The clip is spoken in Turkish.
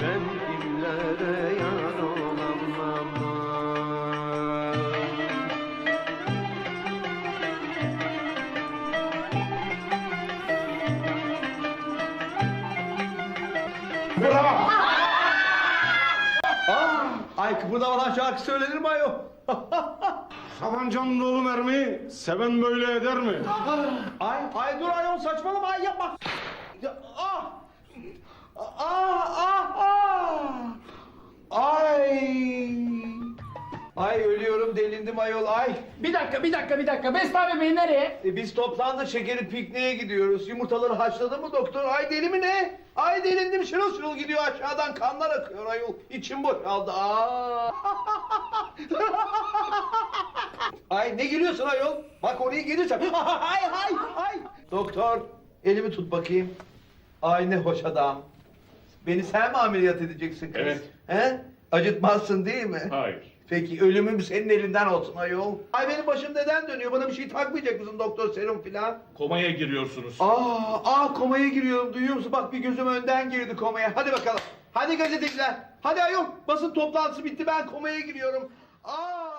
Ben kimlere yar olamam Bravo! Aa, ay kıpırdamadan şarkı söylenir mi ayol? Tabancan dolu mermi seven böyle eder mi? ay, ay dur ayol saçmalama ay yapma. Ya! Ah, ah, ah! Ay! Ay ölüyorum delindim ayol ay. Bir dakika, bir dakika, bir dakika. Besbelli Bey nereye? E, biz toplandık şekeri pikniğe gidiyoruz. Yumurtaları haşladı mı doktor? Ay deli mi ne? Ay delindim şırıl şırıl gidiyor aşağıdan kanlar akıyor ayol. İçim boşaldı. Aa! ay ne gülüyorsun ayol? Bak oraya gelirsen. ay ay ay. Doktor elimi tut bakayım. Ay ne hoş adam. Beni sen mi ameliyat edeceksin kız? Evet. He? Acıtmazsın değil mi? Hayır. Peki ölümüm senin elinden olsun ayol. Ay benim başım neden dönüyor? Bana bir şey takmayacak mısın doktor serum filan? Komaya giriyorsunuz. Aa, aa komaya giriyorum duyuyor musun? Bak bir gözüm önden girdi komaya. Hadi bakalım. Hadi gazeteciler. Hadi ayol basın toplantısı bitti ben komaya giriyorum. Aa!